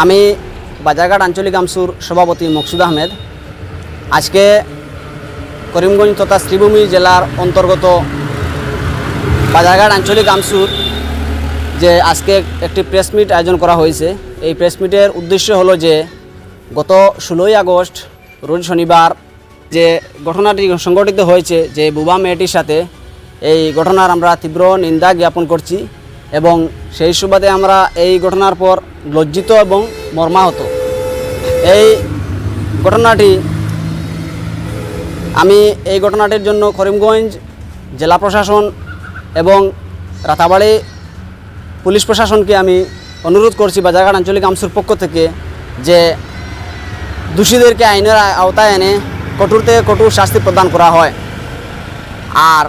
আমি বাজারঘাট আঞ্চলিক আমসুর সভাপতি মকসুদ আহমেদ। আজকে করিমগঞ্জ তথা শ্রীভূমি জেলার অন্তর্গত বাজারঘাট আঞ্চলিক আমসুর যে আজকে একটি প্রেস মিট আয়োজন করা হয়েছে। এই প্রেস মিটের উদ্দেশ্য হলো যে, গত ষোলোই আগস্ট, রোজ শনিবার যে ঘটনাটি সংঘটিত হয়েছে, যে বুবা মেয়েটির সাথে এই ঘটনার আমরা তীব্র নিন্দা জ্ঞাপন করছি। এবং সেই সুবাদে আমরা এই ঘটনার পর লজ্জিত এবং মর্মাহত। এই ঘটনাটি আমি এই ঘটনাটির জন্য করিমগঞ্জ জেলা প্রশাসন এবং রাতাবাড়ি পুলিশ প্রশাসনকে আমি অনুরোধ করছি বা বাজারঘাট আঞ্চলিক আমসুর পক্ষ থেকে যে দোষীদেরকে আইনের আওতায় এনে কঠোর থেকে কঠোর শাস্তি প্রদান করা হয়। আর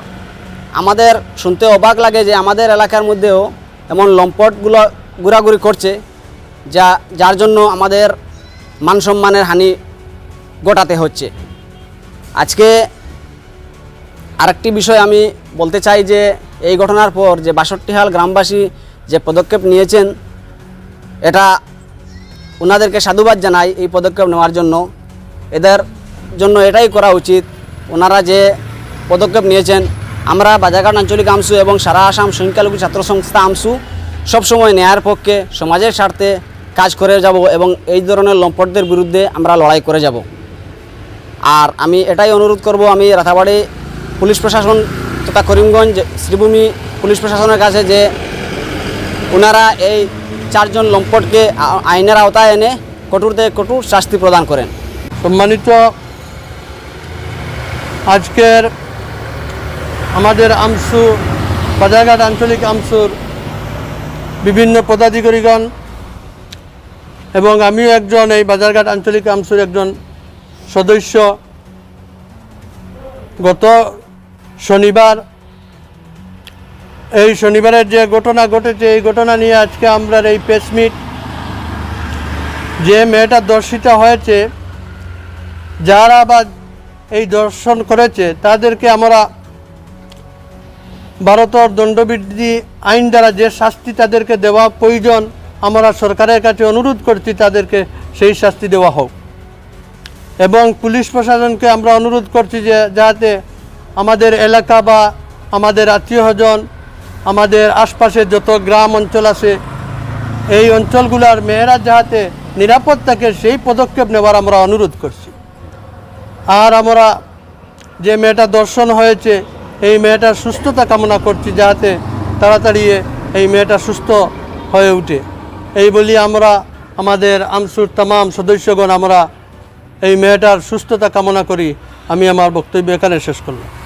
আমাদের শুনতে অবাক লাগে যে আমাদের এলাকার মধ্যেও এমন লম্পটগুলো ঘোরাঘুরি করছে, যা, যার জন্য আমাদের মান সম্মানের হানি ঘটাতে হচ্ছে। আজকে আরেকটি বিষয় আমি বলতে চাই যে, এই ঘটনার পর যে বাষট্টিহাল গ্রামবাসী যে পদক্ষেপ নিয়েছেন, এটা ওনাদেরকে সাধুবাদ জানাই এই পদক্ষেপ নেওয়ার জন্য। এদের জন্য এটাই করা উচিত। ওনারা যে পদক্ষেপ নিয়েছেন আমরা বাজারঘাট আঞ্চলিক আমসু এবং সারা আসাম সংখ্যালঘু ছাত্র সংস্থা আমসু সবসময় ন্যায়ের পক্ষে, সমাজের স্বার্থে কাজ করে যাব এবং এই ধরনের লম্পটদের বিরুদ্ধে আমরা লড়াই করে যাব। আর আমি এটাই অনুরোধ করব, আমি রাতাবাড়ি পুলিশ প্রশাসন তথা করিমগঞ্জ শ্রীভূমি পুলিশ প্রশাসনের কাছে যে ওনারা এই চারজন লম্পটকে আইনের আওতায় এনে কঠোর থেকে কঠোর শাস্তি প্রদান করেন। সম্মানিত আজকের আমাদের আমসু, বাজারঘাট আঞ্চলিক আমসুর বিভিন্ন পদাধিকারীগণ এবং আমিও একজন, এই বাজারঘাট আঞ্চলিক আমসুর একজন সদস্য। গত শনিবার, এই শনিবারের যে ঘটনা ঘটেছে, এই ঘটনা নিয়ে আজকে আমরা এই প্রেস মিট যে মেয়েটা দর্শিত হয়েছে, যারা বা এই দর্শন করেছে, তাদেরকে আমরা ভারতের দণ্ডবিধি আইন দ্বারা যে শাস্তি তাদেরকে দেওয়া প্রয়োজন, আমরা সরকারের কাছে অনুরোধ করছি তাদেরকে সেই শাস্তি দেওয়া হোক। এবং পুলিশ প্রশাসনকে আমরা অনুরোধ করছি যে যাতে আমাদের এলাকা বা আমাদের আত্মীয়স্বজন, আমাদের আশপাশে যত গ্রাম অঞ্চল আছে, এই অঞ্চলগুলার মেয়েরা যাহাতে নিরাপদ থাকে, সেই পদক্ষেপ নেওয়ার আমরা অনুরোধ করছি। আর আমরা যে মেয়েটা দর্শন হয়েছে এই মেয়েটার সুস্থতা কামনা করছি যাতে তাড়াতাড়ি এই মেয়েটা সুস্থ হয়ে উঠে। এই বলি আমরা, আমাদের আমসুর তাম সদস্যগণ, আমরা এই মেয়েটার সুস্থতা কামনা করি। আমি আমার বক্তব্য এখানে শেষ করলাম।